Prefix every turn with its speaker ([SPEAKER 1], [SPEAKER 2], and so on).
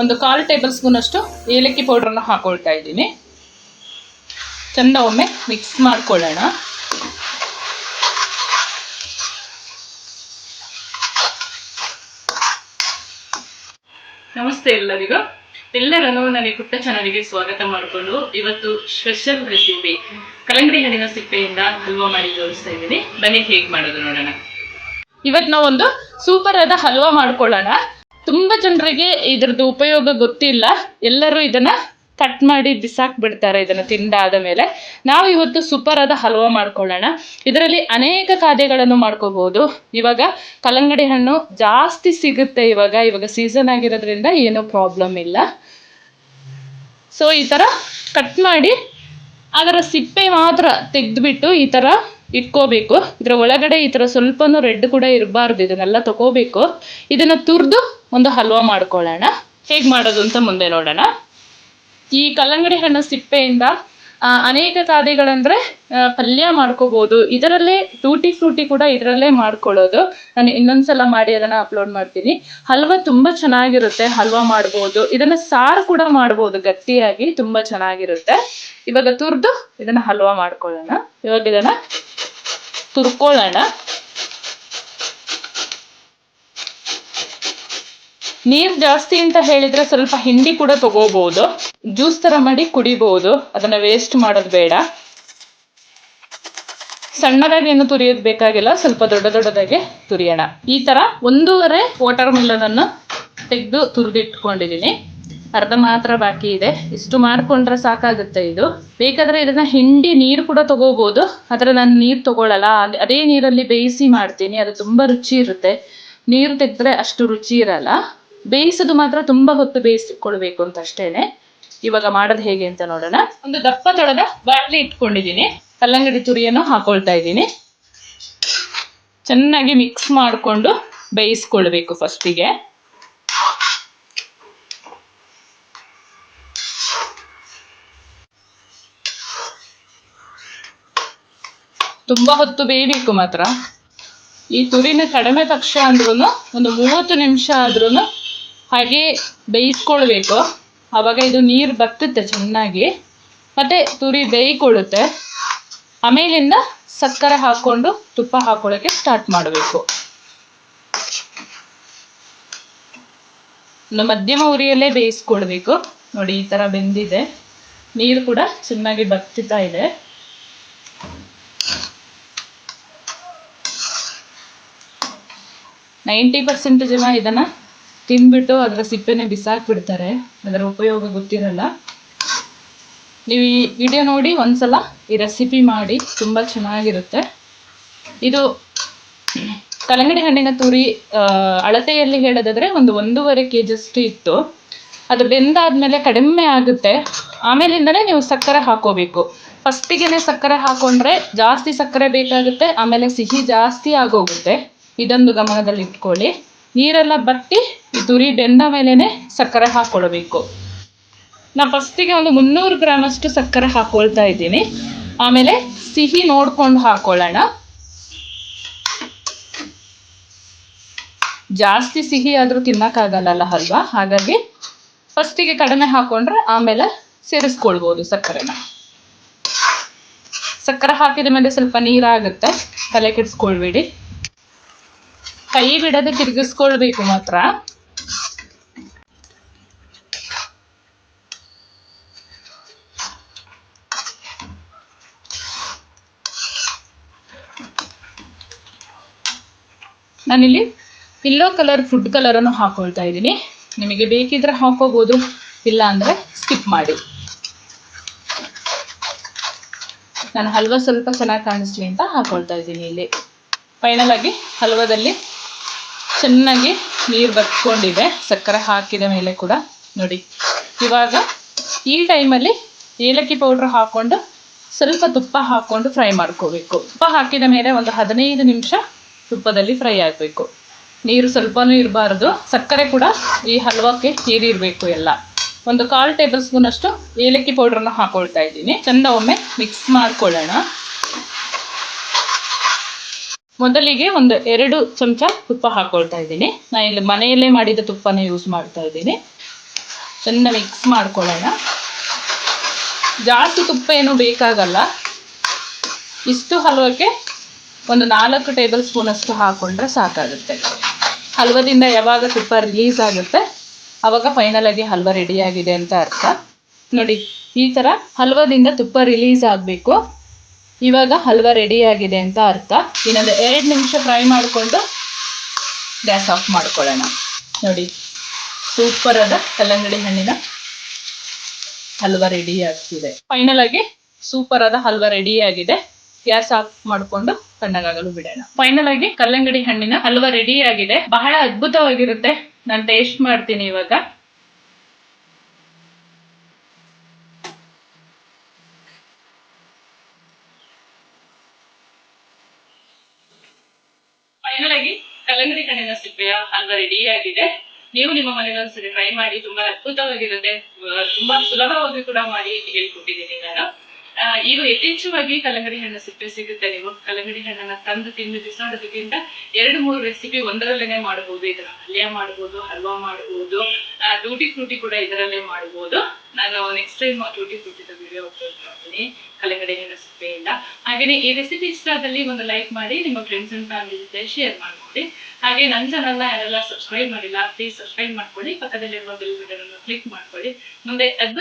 [SPEAKER 1] ಒಂದು ಕಾಲು table spoon ಅಷ್ಟು ಏಲಕ್ಕಿ ಪೌಡ್ರನ್ನ ಹಾಕೊಳ್ತಾ ಇದ್ದೀನಿ. ಚೆಂದ ಒಮ್ಮೆ ಮಿಕ್ಸ್ ಮಾಡ್ಕೊಳ್ಳೋಣ. ನಮಸ್ತೆ ಎಲ್ಲರಿಗೂ. ಎಲ್ಲರನ್ನು ನನಗೆ ಪುಟ್ಟ ಚಾನಲ್ಗೆ ಸ್ವಾಗತ ಮಾಡಿಕೊಂಡು ಇವತ್ತು ಸ್ಪೆಷಲ್ ರೆಸಿಪಿ ಕಲಂಗಡಿ ಹಣ್ಣಿನ ಸಿಪ್ಪೆಯಿಂದ ಹಲ್ವಾ ಮಾಡಿ ತೋರಿಸ್ತಾ ಇದ್ದೀನಿ. ಬನ್ನಿ ಹೇಗೆ ಮಾಡೋದು ನೋಡೋಣ. ಇವತ್ತು ನಾವೊಂದು ಸೂಪರ್ ಆದ ಹಲ್ವಾ ಮಾಡ್ಕೊಳ್ಳೋಣ. ತುಂಬಾ ಜನರಿಗೆ ಇದ್ರದ್ದು ಉಪಯೋಗ ಗೊತ್ತಿಲ್ಲ. ಎಲ್ಲರೂ ಇದನ್ನ ಕಟ್ ಮಾಡಿ ಬಿಸಾಕ್ ಬಿಡ್ತಾರೆ ಇದನ್ನ ತಿಂದಾದ ಮೇಲೆ. ನಾವು ಇವತ್ತು ಸೂಪರ್ ಆದ ಹಲ್ವಾ ಮಾಡ್ಕೊಳ್ಳೋಣ. ಇದರಲ್ಲಿ ಅನೇಕ ಖಾದ್ಯಗಳನ್ನು ಮಾಡ್ಕೋಬಹುದು. ಇವಾಗ ಕಲ್ಲಂಗಡಿ ಹಣ್ಣು ಜಾಸ್ತಿ ಸಿಗುತ್ತೆ ಇವಾಗ. ಇವಾಗ ಸೀಸನ್ ಆಗಿರೋದ್ರಿಂದ ಏನೂ ಪ್ರಾಬ್ಲಮ್ ಇಲ್ಲ. ಸೊ ಈ ಥರ ಕಟ್ ಮಾಡಿ ಅದರ ಸಿಪ್ಪೆ ಮಾತ್ರ ತೆಗೆದ್ಬಿಟ್ಟು ಈ ಥರ ಇಟ್ಕೋಬೇಕು. ಇದರ ಒಳಗಡೆ ಈ ಥರ ಸ್ವಲ್ಪನೂ ರೆಡ್ ಕೂಡ ಇರಬಾರ್ದು, ಇದನ್ನೆಲ್ಲ ತಗೋಬೇಕು ಇದನ್ನು ತುರಿದು ಒಂದು ಹಲ್ವಾ ಮಾಡ್ಕೊಳ್ಳೋಣ. ಹೇಗೆ ಮಾಡೋದು ಅಂತ ಮುಂದೆ ನೋಡೋಣ. ಈ ಕಲ್ಲಂಗಡಿ ಹಣ್ಣು ಸಿಪ್ಪೆಯಿಂದ ಅನೇಕ ಖಾದಿಗಳಂದ್ರೆ ಪಲ್ಯ ಮಾಡ್ಕೋಬಹುದು ಇದರಲ್ಲೇ ಟೂಟಿ ಫ್ರೂಟಿ ಕೂಡ ಇದರಲ್ಲೇ ಮಾಡ್ಕೊಳ್ಳೋದು. ನಾನು ಇನ್ನೊಂದ್ಸಲ ಮಾಡಿ ಅದನ್ನ ಅಪ್ಲೋಡ್ ಮಾಡ್ತೀನಿ. ಹಲ್ವಾ ತುಂಬಾ ಚೆನ್ನಾಗಿರುತ್ತೆ, ಹಲ್ವಾ ಮಾಡ್ಬೋದು. ಇದನ್ನ ಸಾರು ಕೂಡ ಮಾಡ್ಬೋದು, ಗಟ್ಟಿಯಾಗಿ ತುಂಬಾ ಚೆನ್ನಾಗಿರುತ್ತೆ. ಇವಾಗ ತುರ್ದು ಇದನ್ನ ಹಲ್ವಾ ಮಾಡ್ಕೊಳ್ಳೋಣ. ಇವಾಗ ಇದನ್ನ ತುರ್ಕೊಳ್ಳೋಣ ನೀರು ಜಾಸ್ತಿ ಅಂತ ಹೇಳಿದ್ರೆ ಸ್ವಲ್ಪ ಹಿಂಡಿ ಕೂಡ ತಗೋಬಹುದು ಜ್ಯೂಸ್ ತರ ಮಾಡಿ ಕುಡಿಬಹುದು ಅದನ್ನ ವೇಸ್ಟ್ ಮಾಡೋದು ಬೇಡ. ಸಣ್ಣದಾಗಿ ಏನು ತುರಿಯೋದು ಬೇಕಾಗಿಲ್ಲ, ಸ್ವಲ್ಪ ದೊಡ್ಡ ದೊಡ್ಡದಾಗಿ ತುರಿಯೋಣ. ಈ ತರ ಒಂದೂವರೆ ವಾಟರ್ ಮಿಲನ್ ಅನ್ನು ತೆಗೆದು ತುರಿದಿಟ್ಕೊಂಡಿದ್ದೀನಿ ಅರ್ಧ ಮಾತ್ರ ಬಾಕಿ ಇದೆ. ಇಷ್ಟು ಮಾಡ್ಕೊಂಡ್ರೆ ಸಾಕಾಗುತ್ತೆ ಇದು. ಬೇಕಾದ್ರೆ ಇದನ್ನ ಹಿಂಡಿ ನೀರು ಕೂಡ ತಗೋಬಹುದು ಆದ್ರೆ ನಾನು ನೀರು ತಗೊಳ್ಳಲ್ಲ ಅದೇ ನೀರಲ್ಲಿ ಬೇಯಿಸಿ ಮಾಡ್ತೀನಿ. ಅದು ತುಂಬಾ ರುಚಿ ಇರುತ್ತೆ. ನೀರು ತೆಗೆದ್ರೆ ಅಷ್ಟು ರುಚಿ ಇರಲ್ಲ. ಬೇಯಿಸೋದು ಮಾತ್ರ ತುಂಬಾ ಹೊತ್ತು ಬೇಯಿಸಿಕೊಳ್ಬೇಕು ಅಂತ ಅಷ್ಟೇನೆ. ಇವಾಗ ಮಾಡೋದು ಹೇಗೆ ಅಂತ ನೋಡೋಣ. ಒಂದು ದಪ್ಪ ತೊಳೆದ ಬಾಟ್ಲಿ ಇಟ್ಕೊಂಡಿದ್ದೀನಿ. ಕಲ್ಲಂಗಡಿ ತುರಿಯನ್ನು ಹಾಕೊಳ್ತಾ ಇದ್ದೀನಿ. ಚೆನ್ನಾಗಿ ಮಿಕ್ಸ್ ಮಾಡಿಕೊಂಡು ಬೇಯಿಸ್ಕೊಳ್ಬೇಕು ಫಸ್ಟಿಗೆ ತುಂಬಾ ಹೊತ್ತು ಬೇಯಬೇಕು ಮಾತ್ರ. ಈ ತುರಿನ ಕಡಿಮೆ ಪಕ್ಷ ಅಂದ್ರೂ ಒಂದು ಮೂವತ್ತು ನಿಮಿಷ ಆದ್ರೂ ಹಾಗೆ ಬೇಯಿಸ್ಕೊಳ್ಬೇಕು. ಆವಾಗ ಇದು ನೀರು ಬರ್ತುತ್ತೆ ಚೆನ್ನಾಗಿ. ಮತ್ತೆ ತುರಿ ಬೇಯಿಕೊಳ್ಳುತ್ತೆ ಆಮೇಲಿಂದ ಸಕ್ಕರೆ ಹಾಕೊಂಡು ತುಪ್ಪ ಹಾಕೊಳಕ್ಕೆ ಸ್ಟಾರ್ಟ್ ಮಾಡಬೇಕು. ಒಂದು ಮಧ್ಯಮ ಉರಿಯಲ್ಲೇ ಬೇಯಿಸ್ಕೊಳ್ಬೇಕು. ನೋಡಿ ಈ ತರ ಬೆಂದಿದೆ. ನೀರು ಕೂಡ ಚೆನ್ನಾಗಿ ಬತ್ತಿತಾ ಇದೆ. ನೈಂಟಿ ಪರ್ಸೆಂಟ್ ಜನ ಇದನ್ನ ತಿನ್ಬಿಟ್ಟು ಅದರ ಸಿಪ್ಪೆನೆ ಬಿಸಾಕ್ ಬಿಡ್ತಾರೆ ಅದರ ಉಪಯೋಗ ಗೊತ್ತಿರಲ್ಲ. ನೀವು ಈ ವಿಡಿಯೋ ನೋಡಿ ಒಂದ್ಸಲ ಈ ರೆಸಿಪಿ ಮಾಡಿ, ತುಂಬ ಚೆನ್ನಾಗಿರುತ್ತೆ. ಇದು ಕಲ್ಲಂಗಡಿ ಹಣ್ಣಿನ ತುರಿ ಅಳತೆಯಲ್ಲಿ ಹೇಳೋದಾದರೆ ಒಂದು ಒಂದೂವರೆ ಕೆ ಜಿಯಷ್ಟು ಇತ್ತು. ಅದು ಬೆಂದಾದ್ಮೇಲೆ ಕಡಿಮೆ ಆಗುತ್ತೆ. ಆಮೇಲಿಂದಲೇ ನೀವು ಸಕ್ಕರೆ ಹಾಕೋಬೇಕು. ಫಸ್ಟಿಗೆ ಸಕ್ಕರೆ ಹಾಕೊಂಡ್ರೆ ಜಾಸ್ತಿ ಸಕ್ಕರೆ ಬೇಕಾಗುತ್ತೆ, ಆಮೇಲೆ ಸಿಹಿ ಜಾಸ್ತಿ ಆಗೋಗುತ್ತೆ. ಇದೊಂದು ಗಮನದಲ್ಲಿ ಇಟ್ಕೊಳ್ಳಿ. ನೀರೆಲ್ಲ ಬತ್ತಿ ತುರಿ ಬೆಂದ ಮೇಲೆನೆ ಸಕ್ಕರೆ ಹಾಕೊಳ್ಬೇಕು ನಾ ಫಸ್ಟಿಗೆ ಒಂದು ಮುನ್ನೂರು ಗ್ರಾಮ್ ಅಷ್ಟು ಸಕ್ಕರೆ ಹಾಕೊಳ್ತಾ ಇದ್ದೀನಿ. ಆಮೇಲೆ ಸಿಹಿ ನೋಡ್ಕೊಂಡು ಹಾಕೊಳ್ಳೋಣ. ಜಾಸ್ತಿ ಸಿಹಿ ಆದರೂ ತಿನ್ನೋಕ್ಕಾಗಲ್ಲಲ್ಲ ಹಲ್ವಾ ಹಾಗಾಗಿ ಫಸ್ಟಿಗೆ ಕಡಿಮೆ ಹಾಕೊಂಡ್ರೆ ಆಮೇಲೆ ಸೇರಿಸ್ಕೊಳ್ಬೋದು ಸಕ್ಕರೆನ. ಸಕ್ಕರೆ ಹಾಕಿದ ಮೇಲೆ ಸ್ವಲ್ಪ ನೀರಾಗುತ್ತೆ. ತಲೆ ಕೆಡಿಸ್ಕೊಳ್ಬೇಡಿ. ಕೈ ಬಿಡದೆ ತಿರುಗಿಸ್ಕೊಳ್ಬೇಕು ಮಾತ್ರ. ನಾನಿಲ್ಲಿ ಪಿಲ್ಲೋ ಕಲರ್ ಫುಡ್ ಕಲರನ್ನು ಹಾಕೊಳ್ತಾ ಇದ್ದೀನಿ. ನಿಮಗೆ ಬೇಕಿದ್ರೆ ಹಾಕೋಬೋದು ಇಲ್ಲ ಅಂದರೆ ಸ್ಕಿಪ್ ಮಾಡಿ. ನಾನು ಹಲ್ವ ಸ್ವಲ್ಪ ಚೆನ್ನಾಗಿ ಕಾಣಿಸ್ಲಿ ಅಂತ ಹಾಕೊಳ್ತಾ ಇದ್ದೀನಿ ಇಲ್ಲಿ. ಫೈನಲ್ ಆಗಿ ಹಲ್ವಾದಲ್ಲಿ ಚೆನ್ನಾಗಿ ನೀರು ಬರ್ಕೊಂಡಿದೆ. ಸಕ್ಕರೆ ಹಾಕಿದ ಮೇಲೆ ಕೂಡ ನೋಡಿ. ಇವಾಗ ಈ ಟೈಮಲ್ಲಿ ಏಲಕ್ಕಿ ಪೌಡ್ರ್ ಹಾಕ್ಕೊಂಡು ಸ್ವಲ್ಪ ತುಪ್ಪ ಹಾಕ್ಕೊಂಡು ಫ್ರೈ ಮಾಡ್ಕೋಬೇಕು. ತುಪ್ಪ ಹಾಕಿದ ಮೇಲೆ ಒಂದು ಹದಿನೈದು ನಿಮಿಷ ತುಪ್ಪದಲ್ಲಿ ಫ್ರೈ ಆಗಬೇಕು. ನೀರು ಸ್ವಲ್ಪನೂ ಇರಬಾರ್ದು. ಸಕ್ಕರೆ ಕೂಡ ಈ ಹಲ್ವಕ್ಕೆ ಹೀರಿರಬೇಕು ಎಲ್ಲ. ಒಂದು ಕಾಲು ಟೇಬಲ್ ಸ್ಪೂನಷ್ಟು ಏಲಕ್ಕಿ ಪೌಡ್ರನ್ನ ಹಾಕ್ಕೊಳ್ತಾ ಇದ್ದೀನಿ. ಚೆಂದ ಒಮ್ಮೆ ಮಿಕ್ಸ್ ಮಾಡ್ಕೊಳ್ಳೋಣ. ಮೊದಲಿಗೆ ಒಂದು ಎರಡು ಚಮಚ ತುಪ್ಪ ಹಾಕೊಳ್ತಾ ಇದ್ದೀನಿ. ನಾನು ಇಲ್ಲಿ ಮನೆಯಲ್ಲೇ ಮಾಡಿದ ತುಪ್ಪನ ಯೂಸ್ ಮಾಡ್ತಾ ಇದ್ದೀನಿ. ಚೆನ್ನಾಗಿ ಮಿಕ್ಸ್ ಮಾಡ್ಕೊಳ್ಳೋಣ. ಜಾಸ್ತಿ ತುಪ್ಪ ಏನು ಬೇಕಾಗಲ್ಲ. ಇಷ್ಟು ಹಲ್ವಕ್ಕೆ ಒಂದು ನಾಲ್ಕು ಟೇಬಲ್ ಸ್ಪೂನ್ ಅಷ್ಟು ಹಾಕೊಂಡ್ರೆ ಸಾಕಾಗುತ್ತೆ. ಹಲ್ವದಿಂದ ಯಾವಾಗ ತುಪ್ಪ ರಿಲೀಸ್ ಆಗುತ್ತೆ ಆವಾಗ ಫೈನಲಾಗಿ ಹಲ್ವ ರೆಡಿ ಆಗಿದೆ ಅಂತ ಅರ್ಥ. ನೋಡಿ, ಈ ಥರ ಹಲ್ವದಿಂದ ತುಪ್ಪ ರಿಲೀಸ್ ಆಗಬೇಕು. ಇವಾಗ ಹಲ್ವ ರೆಡಿ ಆಗಿದೆ ಅಂತ ಅರ್ಥ. ಇನ್ನೊಂದು ಎರಡು ನಿಮಿಷ ಫ್ರೈ ಮಾಡಿಕೊಂಡು ಗ್ಯಾಸ್ ಆಫ್ ಮಾಡ್ಕೊಳ್ಳೋಣ. ನೋಡಿ ಸೂಪರ್ ಆದ ಕಲ್ಲಂಗಡಿ ಹಣ್ಣಿನ ಹಲ್ವ ರೆಡಿ ಆಗ್ತಿದೆ. ಫೈನಲ್ ಆಗಿ ಸೂಪರ್ ಆದ ಹಲ್ವ ರೆಡಿ ಆಗಿದೆ. ಗ್ಯಾಸ್ ಆಫ್ ಮಾಡಿಕೊಂಡು ತಣ್ಣಗಾಗಲು ಬಿಡೋಣ. ಫೈನಲ್ ಆಗಿ ಕಲ್ಲಂಗಡಿ ಹಣ್ಣಿನ ಹಲ್ವ ರೆಡಿ ಆಗಿದೆ. ಬಹಳ ಅದ್ಭುತವಾಗಿರುತ್ತೆ. ನಾನು ಟೇಸ್ಟ್ ಮಾಡ್ತೀನಿ ಇವಾಗ. ಕಲ್ಲಂಗಡಿ ಹಣ್ಣಿನ ಸಿಪ್ಪೆಯ ಹಲ್ವಾ ರೆಡಿ ಆಗಿದೆ. ನೀವು ನಿಮ್ಮ ಮನೆಯಲ್ಲಿ ಒಂದ್ಸರಿ ಟ್ರೈ ಮಾಡಿ, ತುಂಬಾ ಅದ್ಭುತವಾಗಿರುತ್ತೆ ತುಂಬಾ ಸುಲಭವಾಗಿ ಕೂಡ ಮಾಡಿ ಹೇಳ್ಕೊಟ್ಟಿದ್ದೀನಿ ನಾನು. ಈಗ ಯಥೇಚ್ಛವಾಗಿ ಕಲಂಗಡಿ ಹಣ್ಣು ಸಿಪ್ಪೆ ಸಿಗುತ್ತೆ ನೀವು. ಕಲ್ಲಂಗಡಿ ಹಣ್ಣನ್ನ ತಂದು ತಿಂದು ಬಿಸಾಡೋದಕ್ಕಿಂತ ಎರಡು, ಮೂರು ರೆಸಿಪಿ ಒಂದರಲ್ಲೇನೆ ಮಾಡಬಹುದು ಇದರ ಪಲ್ಯ ಮಾಡಬಹುದು ಹಲ್ವಾ ಮಾಡಬಹುದು ಟೂಟಿ ಫ್ರೂಟಿ ಕೂಡ ಇದರಲ್ಲೇ ಮಾಡಬಹುದು ನಾನು ನೆಕ್ಸ್ಟ್ ಟೈಮ್ ಟೂಟಿ ಫ್ರೂಟಿದ ವಿಡಿಯೋ ಅಪ್ಲೋಡ್ ಮಾಡ್ತೀನಿ. ಕಲ್ಲಂಗಡಿ ಹಣ್ಣು ಸಿಪ್ಪೆಯಿಂದ. ಹಾಗೆಯೇ ಈ ರೆಸಿಪಿ ಇಷ್ಟ ಆದಲ್ಲಿ ಒಂದು ಲೈಕ್ ಮಾಡಿ, ನಿಮ್ಮ ಫ್ರೆಂಡ್ಸ್ ಅಂಡ್ ಫ್ಯಾಮಿಲಿ ಜೊತೆ ಶೇರ್ ಹಾಗೆ ನನ್ನ ಚಾನಲ್ನ ಯಾರೆಲ್ಲ ಸಬ್ಸ್ಕ್ರೈಬ್ ಮಾಡಿಲ್ಲ ಪ್ಲೀಸ್ ಸಬ್ಸ್ಕ್ರೈಬ್ ಮಾಡ್ಕೊಳ್ಳಿ. ಪಕ್ಕದಲ್ಲಿರುವ ಬೆಲ್ ಬಟನ್ ಕ್ಲಿಕ್ ಮಾಡ್ಕೊಳ್ಳಿ. ಮುಂದೆ ಅದ್ಭುತ